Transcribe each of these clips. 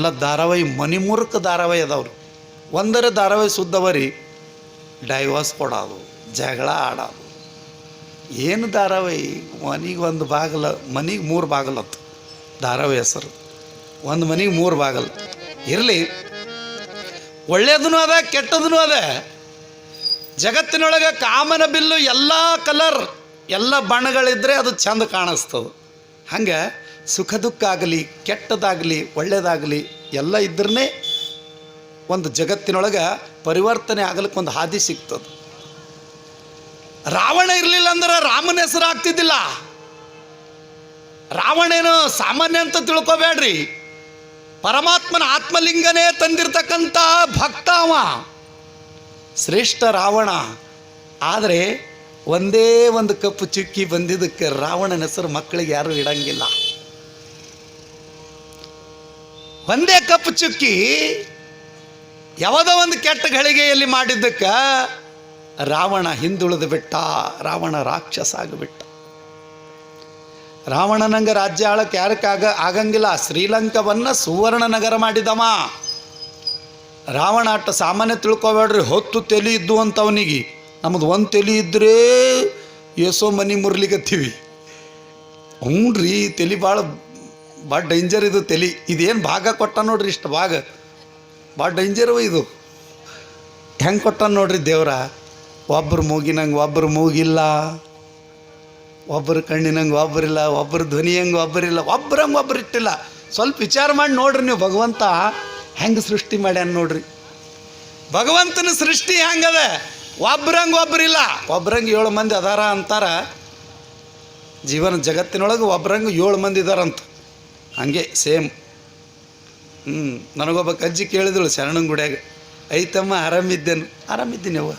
ಅವೆಲ್ಲ ಧಾರಾವಾಹಿ ಮನಿಮೂರ್ಖ ಧಾರಾವಾಹಿ ಅದಾವ್ರಿ. ಒಂದರ ಧಾರಾವಾಹಿ ಸುದ್ದವರಿ ಡೈವರ್ಸ್ ಕೊಡೋದು, ಜಗಳ ಆಡೋದು. ಏನು ಧಾರಾವಾಹಿ? ಮನೆಗೆ ಒಂದು ಬಾಗಲ, ಮನಿಗೆ ಮೂರು ಬಾಗಲತ್ತು ಧಾರಾವಾಹಿ ಹೆಸರು. ಒಂದು ಮನಿಗೆ ಮೂರು ಬಾಗಲ್. ಇರಲಿ ಒಳ್ಳೇದೂ ಅದ ಕೆಟ್ಟದೂ ಅದ. ಜಗತ್ತಿನೊಳಗೆ ಕಾಮನ ಬಿಲ್ಲು ಎಲ್ಲ ಕಲರ್ ಎಲ್ಲ ಬಣ್ಣಗಳಿದ್ದರೆ ಅದು ಚಂದ ಕಾಣಿಸ್ತದೆ. ಹಂಗೆ ಸುಖ ದುಃಖ ಆಗಲಿ, ಕೆಟ್ಟದಾಗಲಿ ಒಳ್ಳೆಯದಾಗಲಿ ಎಲ್ಲ ಇದ್ರೇ ಒಂದು ಜಗತ್ತಿನೊಳಗೆ ಪರಿವರ್ತನೆ ಆಗಲಿಕ್ಕೆ ಒಂದು ಹಾದಿ ಸಿಗ್ತದೆ. ರಾವಣ ಇರಲಿಲ್ಲ ಅಂದ್ರೆ ರಾಮನ ಹೆಸರು ಆಗ್ತಿದ್ದಿಲ್ಲ. ರಾವಣೇನು ಸಾಮಾನ್ಯ ಅಂತ ತಿಳ್ಕೊಬೇಡ್ರಿ. ಪರಮಾತ್ಮನ ಆತ್ಮಲಿಂಗನೇ ತಂದಿರ್ತಕ್ಕಂಥ ಭಕ್ತ ಅವ. ಶ್ರೇಷ್ಠ ರಾವಣ. ಆದರೆ ಒಂದೇ ಒಂದು ಕಪ್ಪು ಚುಕ್ಕಿ ಬಂದಿದ್ದಕ್ಕೆ ರಾವಣನ ಹೆಸರು ಮಕ್ಕಳಿಗೆ ಯಾರೂ ಇಡಂಗಿಲ್ಲ. ಒಂದೇ ಕಪ್ಪು ಚುಕ್ಕಿ ಯಾವುದೋ ಒಂದು ಕೆಟ್ಟ ಘಳಿಗೆಯಲ್ಲಿ ಮಾಡಿದ್ದಕ್ಕೆ ರಾವಣ ಹಿಂದುಳಿದು ಬಿಟ್ಟ, ರಾವಣ ರಾಕ್ಷಸ ಆಗಿಬಿಟ್ಟ. ರಾವಣನಂಗ ರಾಜ್ಯ ಆಳಕ್ಕೆ ಯಾರಕ್ಕಾಗ ಆಗಂಗಿಲ್ಲ. ಶ್ರೀಲಂಕವನ್ನು ಸುವರ್ಣ ನಗರ ಮಾಡಿದವ. ರಾವಣ ಅಟ್ಟ ಸಾಮಾನ್ಯ ತಿಳ್ಕೊಬೇಡ್ರಿ, ಹೊತ್ತು ತೆಲಿ ಇದ್ದು ಅಂತ ಅವನಿಗೆ ನಮ್ಮದು ಒಂದು ತೆಲಿ ಇದ್ದರೆ ಏಸೋ ಮನಿ ಮುರ್ಲಿಗತ್ತೀವಿ ಹ್ಞೂ ರೀ ತಲೆ ಭಾಳ ಭಾಳ ಡೇಂಜರ್ ಇದು ತಲೆ. ಇದೇನು ಭಾಗ ಕೊಟ್ಟ ನೋಡ್ರಿ ಇಷ್ಟು ಭಾಗ. ಭಾಳ ಡೇಂಜರ್ ಇದು. ಹೆಂಗೆ ಕೊಟ್ಟ ನೋಡ್ರಿ ದೇವ್ರ? ಒಬ್ಬರು ಮೂಗಿನಂಗೆ ಒಬ್ಬರು ಮೂಗಿಲ್ಲ. ಒಬ್ಬರು ಕಣ್ಣಿನಂಗೆ ಒಬ್ಬರಿಲ್ಲ ಒಬ್ಬರು ಧ್ವನಿಯಂಗೆ ಒಬ್ಬರಿಲ್ಲ ಒಬ್ಬರಂಗೆ ಒಬ್ಬರು ಇಟ್ಟಿಲ್ಲ. ಸ್ವಲ್ಪ ವಿಚಾರ ಮಾಡಿ ನೋಡ್ರಿ ನೀವು ಭಗವಂತ ಹೆಂಗೆ ಸೃಷ್ಟಿ ಮಾಡ್ಯಾನ ನೋಡ್ರಿ. ಭಗವಂತನ ಸೃಷ್ಟಿ ಹೆಂಗದ? ಒಬ್ರಂಗೆ ಒಬ್ಬರಿಲ್ಲ ಒಬ್ರಂಗೆ ಏಳು ಮಂದಿ ಅದಾರ ಅಂತಾರ. ಜೀವನ ಜಗತ್ತಿನೊಳಗೆ ಒಬ್ರಂಗೆ ಏಳು ಮಂದಿ ಇದಾರಂತ. ಹಂಗೆ ಸೇಮ್. ಹ್ಞೂ ನನಗೊಬ್ಬ ಕಜ್ಜಿ ಕೇಳಿದಳು ಶರಣನ ಗುಡಿಯಾಗ. ಐತಮ್ಮ, ಆರಾಮಿದ್ದೇನು? ಆರಾಮಿದ್ದೀನಿ ಅವ್ವ.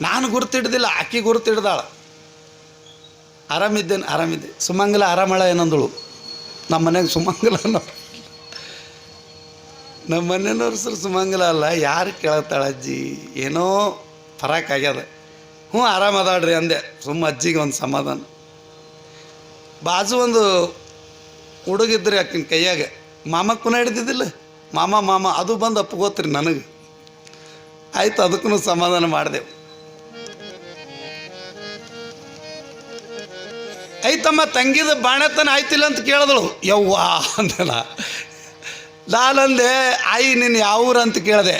ನಾನು ಗುರುತಿಡ್ದಿಲ್ಲ, ಆಕಿ ಗುರುತಿಡ್ದಾಳ. ಆರಾಮಿದ್ದೇನೆ, ಆರಾಮಿದ್ದೆ. ಸುಮಂಗಲ ಆರಾಮಳ ಏನಂದಳು. ನಮ್ಮ ಮನೆಗೆ ಸುಮಂಗಲ ನಮ್ಮ ಮನೆಯವ್ರ ಸರ್ ಸುಮಂಗಲ ಅಲ್ಲ, ಯಾರು ಕೇಳತ್ತಾಳ ಅಜ್ಜಿ? ಏನೋ ಫರಾಕ್ ಆಗ್ಯದ. ಹ್ಞೂ ಆರಾಮದಾಳ್ರಿ ಅಂದೆ. ಸುಮ್ಮ ಅಜ್ಜಿಗೆ ಒಂದು ಸಮಾಧಾನ. ಬಾಜು ಒಂದು ಹುಡುಗಿದ್ರಿ ಆಕಿನ ಕೈಯಾಗೆ. ಮಾಮ ಕುನ ಹಿಡ್ದಿದ್ದಿಲ್ಲ? ಮಾಮ ಮಾಮ, ಅದು ಬಂದು ಅಪ್ಪಗೋತ್ರಿ ನನಗೆ. ಆಯ್ತು ಅದಕ್ಕೂ ಸಮಾಧಾನ ಮಾಡಿದೆವು ಐತಮ್ಮ, ತಂಗಿದ ಬಾಣತನ ಆಯ್ತಿಲ್ಲ ಅಂತ ಕೇಳಿದಳು. ಯವ್ವ ಅಂದಲ್ಲ. ನಾನಂದೆ ಆಯಿ, ನೀನು ಯಾವ ಊರು ಅಂತ ಕೇಳಿದೆ.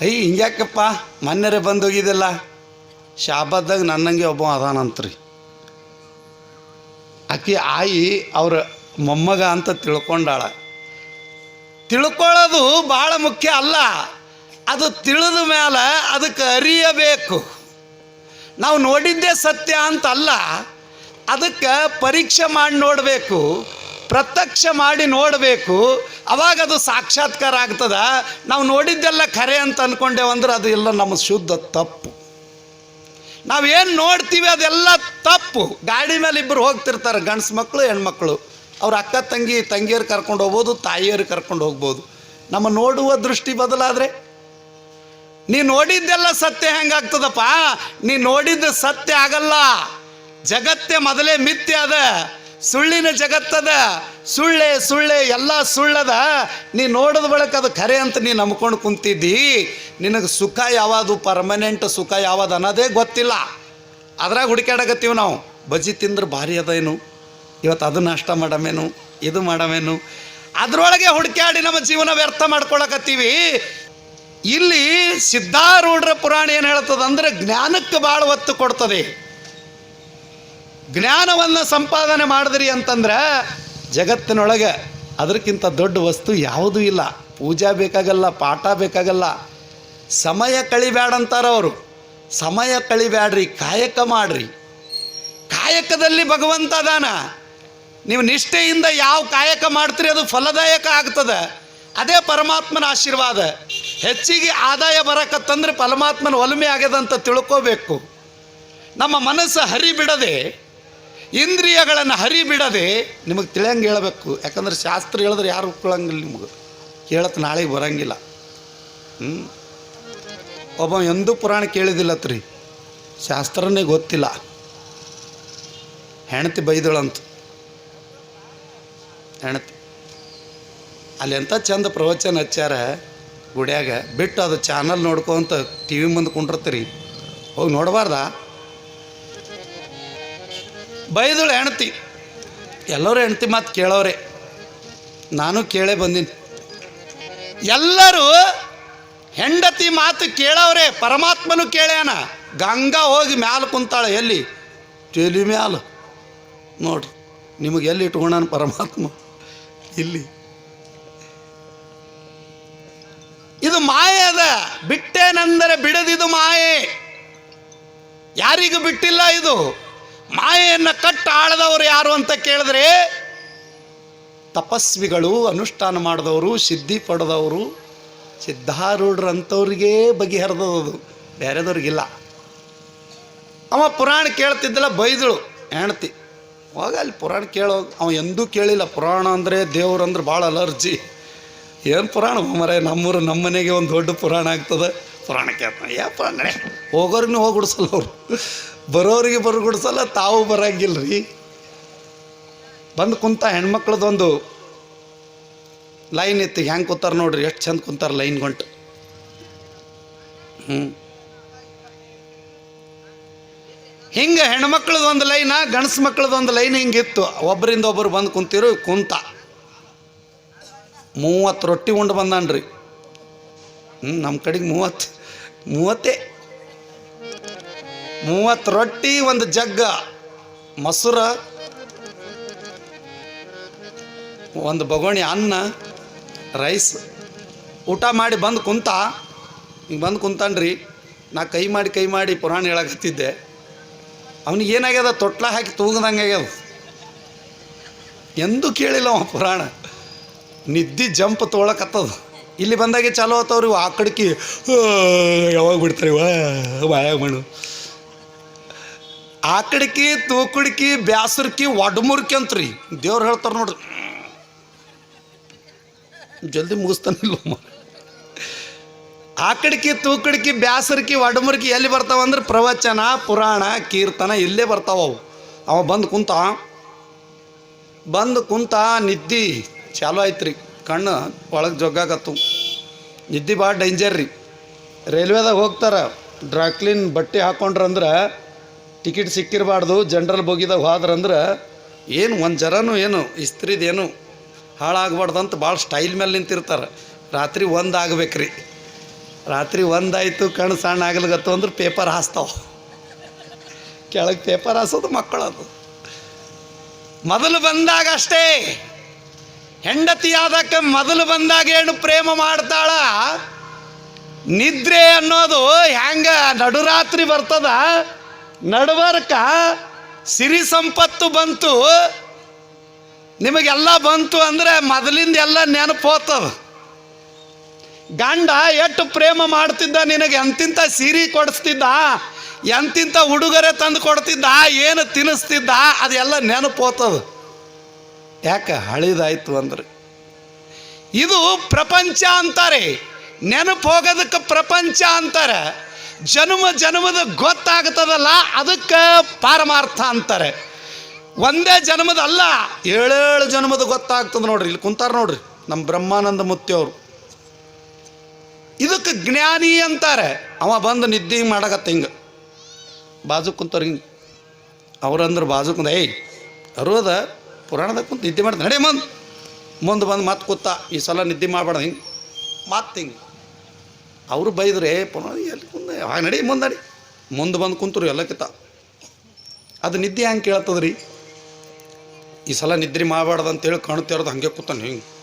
ಅಯ್ಯ ಹಿಂಗ್ಯಾಕಪ್ಪ? ಮೊನ್ನೆರೆ ಬಂದು ಹೋಗಿದ್ದಿಲ್ಲ ನನ್ನಂಗೆ ಒಬ್ಬ ಅದಾನಂತ್ರಿ. ಆಕಿ, ಆಯಿ, ಅವ್ರ ಮೊಮ್ಮಗ ಅಂತ ತಿಳ್ಕೊಂಡಾಳ. ತಿಳ್ಕೊಳ್ಳೋದು ಭಾಳ ಮುಖ್ಯ ಅಲ್ಲ. ಅದು ತಿಳಿದ ಮೇಲೆ ಅದಕ್ಕೆ ಅರಿಯಬೇಕು. ನಾವು ನೋಡಿದ್ದೇ ಸತ್ಯ ಅಂತ ಅಲ್ಲ. ಅದಕ್ಕೆ ಪರೀಕ್ಷೆ ಮಾಡಿ ನೋಡಬೇಕು. ಪ್ರತ್ಯಕ್ಷ ಮಾಡಿ ನೋಡಬೇಕು. ಅವಾಗ ಅದು ಸಾಕ್ಷಾತ್ಕಾರ ಆಗ್ತದ. ನಾವು ನೋಡಿದ್ದೆಲ್ಲ ಖರೆ ಅಂತ ಅಂದ್ಕೊಂಡೇವಂದ್ರೆ ಅದು ಎಲ್ಲ ನಮ್ಮ ಶುದ್ಧ ತಪ್ಪು. ನಾವೇನು ನೋಡ್ತೀವಿ ಅದೆಲ್ಲ ತಪ್ಪು. ಗಾಡಿ ಮೇಲೆ ಇಬ್ಬರು ಹೋಗ್ತಿರ್ತಾರೆ ಗಂಡ್ಸು ಮಕ್ಕಳು ಹೆಣ್ಮಕ್ಳು. ಅವ್ರ ಅಕ್ಕ ತಂಗಿ, ತಂಗಿಯರು ಕರ್ಕೊಂಡು ಹೋಗ್ಬೋದು, ತಾಯಿಯರು ಕರ್ಕೊಂಡು ಹೋಗ್ಬೋದು. ನಮ್ಮ ನೋಡುವ ದೃಷ್ಟಿ ಬದಲಾದರೆ, ನೀ ನೋಡಿದ್ದೆಲ್ಲ ಸತ್ಯ ಹೆಂಗಾಗ್ತದಪ್ಪ? ನೀ ನೋಡಿದ್ದು ಸತ್ಯ ಆಗಲ್ಲ. ಜಗತ್ತೇ ಮೊದಲೇ ಮಿಥ್ಯ ಅದ. ಸುಳ್ಳಿನ ಜಗತ್ತದ ಸುಳ್ಳೆ ಸುಳ್ಳೆ, ಎಲ್ಲ ಸುಳ್ಳದ. ನೀ ನೋಡಿದ ಬಳಕ ಅದು ಖರೆ ಅಂತ ನೀ ನಂಬ್ಕೊಂಡು ಕುಂತಿದ್ದಿ. ನಿನಗೆ ಸುಖ ಯಾವುದು? ಪರ್ಮನೆಂಟ್ ಸುಖ ಯಾವುದು ಅನ್ನೋದೇ ಗೊತ್ತಿಲ್ಲ. ಅದ್ರಾಗ ಹುಡುಕಾಡಕತ್ತೀವಿ ನಾವು. ಬಜ್ಜಿ ತಿಂದ್ರೆ ಭಾರಿ ಅದೇನು ಇವತ್ತು ಅದು ನಾಷ್ಟ ಮಾಡಮೇನು, ಇದು ಮಾಡಮೇನು. ಅದರೊಳಗೆ ಹುಡುಕಾಡಿ ನಮ್ಮ ಜೀವನ ವ್ಯರ್ಥ ಮಾಡ್ಕೊಳಕತ್ತೀವಿ. ಇಲ್ಲಿ ಸಿದ್ಧಾರೂಢರ ಪುರಾಣ ಏನು ಹೇಳ್ತದಂದ್ರೆ ಜ್ಞಾನಕ್ಕೆ ಭಾಳ ಒತ್ತು ಕೊಡ್ತದೆ. ಜ್ಞಾನವನ್ನು ಸಂಪಾದನೆ ಮಾಡಿದ್ರಿ ಅಂತಂದ್ರೆ ಜಗತ್ತಿನೊಳಗೆ ಅದಕ್ಕಿಂತ ದೊಡ್ಡ ವಸ್ತು ಯಾವುದೂ ಇಲ್ಲ. ಪೂಜಾ ಬೇಕಾಗಲ್ಲ, ಪಾಠ ಬೇಕಾಗಲ್ಲ. ಸಮಯ ಕಳಿಬೇಡ ಅಂತಾರ ಅವರು. ಸಮಯ ಕಳಿಬ್ಯಾಡ್ರಿ, ಕಾಯಕ ಮಾಡ್ರಿ. ಕಾಯಕದಲ್ಲಿ ಭಗವಂತ ಅದಾನ. ನೀವು ನಿಷ್ಠೆಯಿಂದ ಯಾವ ಕಾಯಕ ಮಾಡ್ತೀರಿ ಅದು ಫಲದಾಯಕ ಆಗ್ತದೆ. ಅದೇ ಪರಮಾತ್ಮನ ಆಶೀರ್ವಾದ. ಹೆಚ್ಚಿಗೆ ಆದಾಯ ಬರಕತ್ತಂದ್ರೆ ಪರಮಾತ್ಮನ ಒಲುಮೆ ಆಗ್ಯದಂತ ತಿಳ್ಕೋಬೇಕು. ನಮ್ಮ ಮನಸ್ಸು ಹರಿ ಬಿಡದೆ ಇಂದ್ರಿಯಗಳನ್ನು ಹರಿ ಬಿಡದೆ ನಿಮಗೆ ತಿಳಿಯಂಗೆ ಹೇಳಬೇಕು. ಯಾಕಂದ್ರೆ ಶಾಸ್ತ್ರ ಹೇಳಿದ್ರೆ ಯಾರು ಒಪ್ಕೊಳ್ಳಂಗಿಲ್ಲ ನಿಮಗೆ. ಕೇಳತ್ ನಾಳೆಗೆ ಬರಂಗಿಲ್ಲ. ಹ್ಞೂ ಒಬ್ಬ ಎಂದೂ ಪುರಾಣ ಕೇಳಿದಿಲ್ಲತ್ರಿ. ಶಾಸ್ತ್ರನೇ ಗೊತ್ತಿಲ್ಲ. ಹೆಣತಿ ಬೈದಳಂತ. ಹೆಣತಿ. ಅಲ್ಲಿ ಎಂಥ ಚಂದ ಪ್ರವಚನ ಹಚ್ಚಾರ ಗುಡಿಯಾಗ, ಬಿಟ್ಟು ಅದು ಚಾನಲ್ ನೋಡ್ಕೊಂತ ಟಿ ವಿ ಮುಂದೆ ಕುಂಡಿರ್ತೀರಿ. ಹೋಗಿ ನೋಡಬಾರ್ದ? ಬೈದಳು ಹೆಣತಿ. ಎಲ್ಲರೂ ಹೆಣತಿ ಮಾತು ಕೇಳೋರೆ. ನಾನು ಕೇಳೇ ಬಂದೀನಿ. ಎಲ್ಲರೂ ಹೆಂಡತಿ ಮಾತು ಕೇಳವ್ರೆ ಪರಮಾತ್ಮನು ಕೇಳ್ಯಾನ. ಗಂಗಾ ಹೋಗಿ ಮ್ಯಾಲ ಕುಂತಾಳೆ, ಎಲ್ಲಿ? ತೆಲಿ ಮ್ಯಾಲ. ನೋಡ್ರಿ, ನಿಮಗೆ ಎಲ್ಲಿ ಇಟ್ಕೊಂಡಾನ ಪರಮಾತ್ಮ? ಇಲ್ಲಿ. ಇದು ಮಾಯೆ ಅದ. ಬಿಟ್ಟೇನೆಂದರೆ ಬಿಡದಿದು ಮಾಯೆ. ಯಾರಿಗೂ ಬಿಟ್ಟಿಲ್ಲ ಇದು. ಮಾಯೆಯನ್ನು ಕಟ್ಟ ಆಳದವರು ಯಾರು ಅಂತ ಕೇಳಿದ್ರೆ, ತಪಸ್ವಿಗಳು, ಅನುಷ್ಠಾನ ಮಾಡಿದವರು, ಸಿದ್ಧಿ ಪಡೆದವರು, ಸಿದ್ಧಾರೂಢರಂಥವ್ರಿಗೆ ಬಗೆಹರಿದದು ಬೇರೆದವ್ರಿಗಿಲ್ಲ. ಅವ ಪುರಾಣ ಕೇಳ್ತಿದ್ದಲ್ಲ ಬೈದಳು ಹೆಣ್ತಿ ಹೋಗ ಅಲ್ಲಿ ಪುರಾಣ ಕೇಳೋ ಅವ ಎಂದೂ ಕೇಳಿಲ್ಲ. ಪುರಾಣ ಅಂದರೆ ದೇವ್ರು ಅಂದ್ರೆ ಭಾಳ ಅಲರ್ಜಿ. ಏನು ಪುರಾಣ ಮರೆ ನಮ್ಮೂರು ನಮ್ಮ ಮನೆಗೆ ಒಂದು ದೊಡ್ಡ ಪುರಾಣ ಆಗ್ತದೆ. ಪುರಾಣ ಕೇಳ್ತಾನೆ ಯಾ ಪುರಾಣ ಹೋಗೋರಿಗೂ ಹೋಗಿ ಅವರು. ಬರೋರಿಗೆ ಬರೋ ಗುಡಿಸಲ್ಲ, ತಾವು ಬರಂಗಿಲ್ಲ ರೀ ಬಂದು ಕುಂತ ಹೆಣ್ಮಕ್ಳದೊಂದು ಲೈನ್ ಇತ್ತು, ಹೆಂಗೆ ಕೂತಾರೆ ನೋಡ್ರಿ, ಎಷ್ಟು ಚಂದ ಕುಂತಾರೆ ಲೈನ್ ಗಂಟು ಹ್ಞೂ ಹಿಂಗೆ ಹೆಣ್ಮಕ್ಳದೊಂದು ಲೈನ ಗಂಡಸು ಮಕ್ಳದೊಂದು ಲೈನ್ ಹಿಂಗಿತ್ತು. ಒಬ್ಬರಿಂದ ಒಬ್ಬರು ಬಂದು ಕುಂತಿರು, ಕುಂತ. ಮೂವತ್ತು ರೊಟ್ಟಿ ಉಂಡು ಬಂದಾನ್ರಿ. ಹ್ಞೂ ನಮ್ಮ ಕಡೆಗೆ ಮೂವತ್ತು, ಮೂವತ್ತೇ. ಮೂವತ್ತು ರೊಟ್ಟಿ, ಒಂದು ಜಗ್ಗ. ಮೊಸರು, ಒಂದು ಬಗೋಣಿ ಅನ್ನ, ರೈಸ್. ಊಟ ಮಾಡಿ ಬಂದು ಕುಂತ. ಹಿಂಗೆ ಬಂದು ಕುಂತಾನ್ರಿ. ನಾ ಕೈ ಮಾಡಿ ಕೈ ಮಾಡಿ ಪುರಾಣ ಹೇಳಕತ್ತಿದ್ದೆ. ಅವನಿಗೆ ಏನಾಗ್ಯದ? ತೊಟ್ಲ ಹಾಕಿ ತೂಗದಂಗೆ ಆಗ್ಯದ. ಎಂದೂ ಕೇಳಿಲ್ಲ ಅವ ಪುರಾಣ. ನಿದ್ದಿ ಜಂಪ್ ತೊಗೊಳಕತ್ತದ. ಇಲ್ಲಿ ಬಂದಾಗೆ ಚಾಲೋ ಆತವ್ರಿ ಆ ಕಡೆಕಿ ಯಾವಾಗ ಬಿಡ್ತಾರೆ ವಾ ಬಾಯಾಗ ಮಣ್ಣು. ಆ ಕಡೆಕಿ, ತೂಕುಡ್ಕಿ, ಬ್ಯಾಸರ್ಕಿ, ಒಡಮುರ್ಕಿ ಅಂತ್ರಿ. ದೇವ್ರು ಹೇಳ್ತಾರೆ ನೋಡ್ರಿ. ಜಲ್ದಿ ಮುಗಿಸ್ತಾನಿಲ್ಲ ಆ ಕಡೆಕಿ ತೂಕಡಿಕಿ, ಬ್ಯಾಸರ್ಕಿ ಒಡಮುರ್ಕಿ ಎಲ್ಲಿ ಬರ್ತಾವ ಅಂದ್ರೆ ಪ್ರವಚನ, ಪುರಾಣ, ಕೀರ್ತನ ಇಲ್ಲೇ ಬರ್ತಾವ ಅವು. ಅವ ಬಂದು ಕುಂತ ಬಂದು ಕುಂತ ನಿದ್ದಿ ಚಾಲು ಆಯ್ತು ರೀ ಕಣ್ಣು ಒಳಗೆ ಜೊಗ್ಗಾಕತ್ತು. ನಿದ್ದಿ ಭಾಳ ಡೇಂಜರ್ ರೀ. ರೈಲ್ವೆದಾಗ ಹೋಗ್ತಾರೆ, ಡ್ರಾಕ್ಲಿನ್ ಬಟ್ಟೆ ಹಾಕೊಂಡ್ರಂದ್ರೆ ಟಿಕೆಟ್ ಸಿಕ್ಕಿರಬಾರ್ದು, ಜನರಲ್ ಬೋಗಿದಾಗ ಹೋದ್ರಂದ್ರೆ ಏನು ಒಂದು ಜರನೂ ಏನು, ಇಸ್ತ್ರಿದೇನು ಹಾಳಾಗ್ಬಾರ್ದು ಅಂತ ಭಾಳ ಸ್ಟೈಲ್ ಮೇಲೆ ನಿಂತಿರ್ತಾರೆ. ರಾತ್ರಿ ಒಂದು ಆಗ್ಬೇಕ್ರಿ. ರಾತ್ರಿ ಒಂದಾಯ್ತು, ಕಣ್ಣು ಸಣ್ಣ ಆಗ್ಲಿಗತ್ತು ಅಂದ್ರೆ ಪೇಪರ್ ಹಾಸ್ತಾವ. ಕೆಳಗೆ ಪೇಪರ್ ಹಾಸೋದು ಮಕ್ಕಳದು. ಮೊದಲು ಬಂದಾಗ ಅಷ್ಟೇ. ಹೆಂಡತಿಯಾದಕ್ಕೆ ಮೊದಲು ಬಂದಾಗ ಏನು ಪ್ರೇಮ ಮಾಡ್ತಾಳ? ನಿದ್ರೆ ಅನ್ನೋದು ಹೆಂಗ ನಡುರಾತ್ರಿ ಬರ್ತದ? ನಡುವರ್ಕ ಸಿರಿ ಸಂಪತ್ತು ಬಂತು. ನಿಮಗೆಲ್ಲ ಬಂತು ಅಂದರೆ ಮೊದಲಿಂದ ಎಲ್ಲ ನೆನಪು ಹೋಗ್ತದ ಗಂಡ ಎಷ್ಟು ಪ್ರೇಮ ಮಾಡ್ತಿದ್ದ ನಿನಗೆ? ಎಂತಿಂತ ಸೀರೆ ಕೊಡಿಸ್ತಿದ್ದ? ಎಂತಿಂಥ ಉಡುಗೊರೆ ತಂದು ಕೊಡ್ತಿದ್ದ? ಏನು ತಿನ್ನಿಸ್ತಿದ್ದ? ಅದೆಲ್ಲ ನೆನಪು ಯಾಕೆ ಹಳಿದಾಯ್ತು ಅಂದ್ರೆ? ಇದು ಪ್ರಪಂಚ ಅಂತಾರೆ. ನೆನಪು ಹೋಗೋದಕ್ಕೆ ಪ್ರಪಂಚ ಅಂತಾರೆ. ಜನ್ಮ ಜನ್ಮದ ಗೊತ್ತಾಗ್ತದಲ್ಲ, ಅದಕ್ಕೆ ಪಾರಮಾರ್ಥ ಅಂತಾರೆ. ಒಂದೇ ಜನ್ಮದ ಅಲ್ಲ ಏಳೇಳು ಜನ್ಮದ ಗೊತ್ತಾಗ್ತದೆ ನೋಡ್ರಿ. ಇಲ್ಲಿ ಕುಂತಾರ ನೋಡ್ರಿ, ನಮ್ಮ ಬ್ರಹ್ಮಾನಂದ ಮುತ್ತಿಯವರು ಇದಕ್ಕೆ ಜ್ಞಾನಿ ಅಂತಾರೆ. ಅವ ಬಂದು ನಿದ್ದೆ ಮಾಡಕತ್ತ ಹಿಂಗೆ. ಬಾಜು ಕುಂತವ್ರು ಹಿಂಗೆ. ಅವ್ರಂದ್ರೆ ಬಾಜು ಕುಂತ ಏಯ್ ಅರೋದ ಪುರಾಣದಾಗ ಕುಂತ ನಿದ್ದೆ ಮಾಡ್ದೆ, ನಡೆ ಮುಂದೆ. ಮುಂದೆ ಬಂದು ಮತ್ತೆ ಕೂತ, ಈ ಸಲ ನಿದ್ದೆ ಮಾಡಬೇಡ ಹಿಂಗೆ. ಮತ್ತೆ ಹಿಂಗೆ. ಅವರು ಬೈದ್ರೆ, ಪುನಃ ಎಲ್ಲಿ ಮುಂದೆ ಹಾಗೆ ನಡಿ, ಮುಂದೆ ನಡಿ. ಮುಂದೆ ಬಂದು ಕುಂತರು ಎಲ್ಲಕ್ಕಿಂತ ಅದು ನಿದ್ದೆ ಹೆಂಗೆ ಕೇಳ್ತದ್ರಿ? ಈ ಸಲ ನಿದ್ರೆ ಮಾಡಬಾರ್ದು ಅಂತೇಳಿ ಕಾಣುತ್ತಿರೋದು ಹಂಗೆ ಕೂತಾನೆ ಹಿಂಗೆ.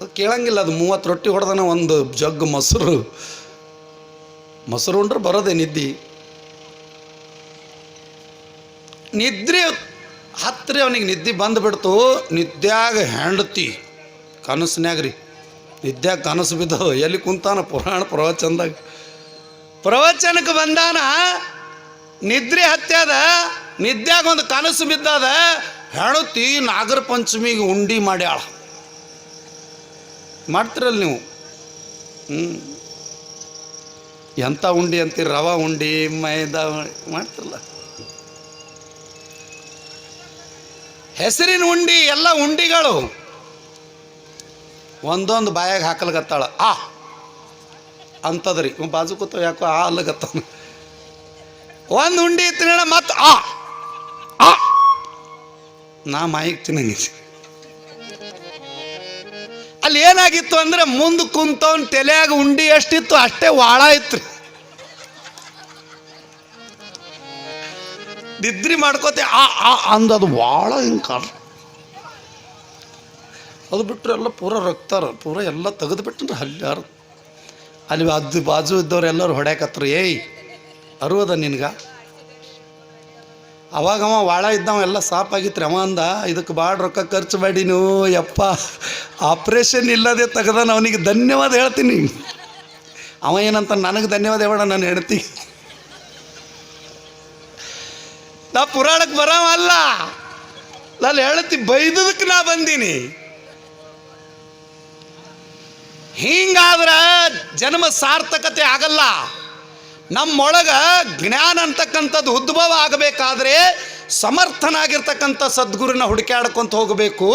ಅದು ಕೇಳಂಗಿಲ್ಲ, ಅದು ಮೂವತ್ತು ರೊಟ್ಟಿ ಹೊಡೆದನ ಒಂದು ಜಗ್ ಮೊಸರು. ಮೊಸರು ಉಂಡ್ರೆ ಬರೋದೆ ನಿದ್ದೆ. ನಿದ್ರೆ ಹತ್ತಿರ ಅವನಿಗೆ ನಿದ್ದೆ ಬಂದುಬಿಡ್ತು ನಿದ್ಯಾಗ ಹೆಂಡತಿ, ಕನಸಿನ್ಯಾಗ ರೀ. ನಿದ್ದ್ಯಾಗ ಕನಸು ಬಿದ್ದವು ಎಲ್ಲಿ ಕುಂತಾನ ಪುರಾಣ ಪ್ರವಚನದಾಗ. ಪ್ರವಚನಕ್ಕೆ ಬಂದಾನ, ನಿದ್ರೆ ಹತ್ಯಾದ ನಿದ್ಯಾಗ ಒಂದು ಕನಸು ಬಿದ್ದಾದ ಹೆಣತಿ ನಾಗರ ಪಂಚಮಿಗೆ ಉಂಡಿ ಮಾಡ್ಯಾಳ. ಮಾಡ್ತಿರಲ್ಲ ನೀವು. ಹ್ಞೂ ಎಂಥ ಉಂಡಿ ಅಂತೀರಿ? ರವ ಉಂಡಿ, ಮೈದಾ ಮಾಡ್ತಿರಲ್ಲ. ಹೆಸರಿನ ಉಂಡಿ, ಎಲ್ಲ ಉಂಡಿಗಳು. ಒಂದೊಂದು ಬಾಯಾಗ ಹಾಕಲ್ಗತ್ತಾಳ. ಆ! ಅಂತದ್ರಿ. ಇವ್ ಬಾಜು ಕೂತ ಯಾಕೋ ಆ ಅಲ್ಲಗತ್ತ ಒಂದು ಉಂಡಿ ತಿನ್ನೋಣ ಮತ್ತು ಆ! ಆ! ನಾ ಮಾಯಿಗೆ ತಿನ್ನಂಗಿದ್ದೆ ಅಲ್ಲಿ ಏನಾಗಿತ್ತು ಅಂದ್ರೆ ಮುಂದೆ ಕುಂತವನ್ ತಲೆಯಾಗ ಉಂಡಿ ಎಷ್ಟಿತ್ತು, ಅಷ್ಟೇ ವಾಳ ಇತ್ತು ನಿದ್ರಿ ಮಾಡ್ಕೋತೆ, ಆ ಆ ಅಂದ ಅದು ಭಾಳ ಹಿಂಗೆ ಕಾಲ ಅದು ಬಿಟ್ಟರೆ ಎಲ್ಲ ಪೂರ ರಕ್ತಾರ, ಪೂರ ಎಲ್ಲ ತೆಗೆದು ಬಿಟ್ಟರೆ ಹಲ್ಲಾರು ಅಲ್ಲಿ ಅದು ಬಾಜು ಇದ್ದವ್ರು ಎಲ್ಲರೂ ಹೊಡ್ಯಾಕತ್ರು, ಏಯ್, ಅರುವದ ನಿನ್ಗ? ಅವಾಗ ಅವ ವಾಳ ಇದ್ದವ, ಎಲ್ಲ ಸಾಪ್ ಆಗಿತ್ತು ಅವ ಅಂದ ಇದಕ್ಕೆ ಭಾಳ ರೊಕ್ಕ ಖರ್ಚು ಮಾಡಿ ನೀವು, ಯಪ್ಪ, ಆಪ್ರೇಷನ್ ಇಲ್ಲದೆ ತೆಗ್ದಾನ ಅವನಿಗೆ ಧನ್ಯವಾದ ಹೇಳ್ತೀನಿ. ಅವ ಏನಂತ, ನನಗೆ ಧನ್ಯವಾದ ಹೇಳ ನಾನು ಹೇಳ್ತಿ ನಾ ಪುರಾಣಕ್ಕೆ ಬರವ ಅಲ್ಲ. ನಾನು ಹೇಳ್ತಿ ಬೈದದಕ್ಕೆ ನಾ ಬಂದೀನಿ. ಹಿಂಗಾದ್ರೆ ಜನ್ಮ ಸಾರ್ಥಕತೆ ಆಗಲ್ಲ. ನಮ್ಮೊಳಗ ಜ್ಞಾನ ಅಂತಕ್ಕಂಥದ್ದು ಉದ್ಭವ ಆಗಬೇಕಾದ್ರೆ ಸಮರ್ಥನಾಗಿರ್ತಕ್ಕಂಥ ಸದ್ಗುರುನ ಹುಡುಕಾಡ್ಕೊಂತ ಹೋಗಬೇಕು.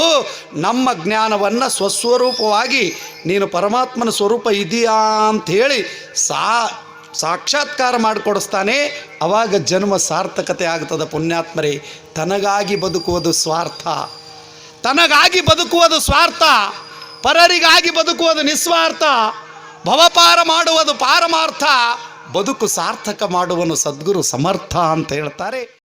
ನಮ್ಮ ಜ್ಞಾನವನ್ನು ಸ್ವಸ್ವರೂಪವಾಗಿ ನೀನು ಪರಮಾತ್ಮನ ಸ್ವರೂಪ ಇದೆಯಾ ಅಂಥೇಳಿ ಸಾ ಸಾಕ್ಷಾತ್ಕಾರ ಮಾಡಿಕೊಡಿಸ್ತಾನೆ. ಅವಾಗ ಜನ್ಮ ಸಾರ್ಥಕತೆ ಆಗ್ತದೆ ಪುಣ್ಯಾತ್ಮರೇ. ತನಗಾಗಿ ಬದುಕುವುದು ಸ್ವಾರ್ಥ. ತನಗಾಗಿ ಬದುಕುವುದು ಸ್ವಾರ್ಥ. ಪರರಿಗಾಗಿ ಬದುಕುವುದು ನಿಸ್ವಾರ್ಥ. ಭವಪಾರ ಮಾಡುವುದು ಪಾರಮಾರ್ಥ. ಬದುಕು ಸಾರ್ಥಕ ಮಾಡುವನು ಸದ್ಗುರು ಸಮರ್ಥ ಅಂತ ಹೇಳ್ತಾರೆ.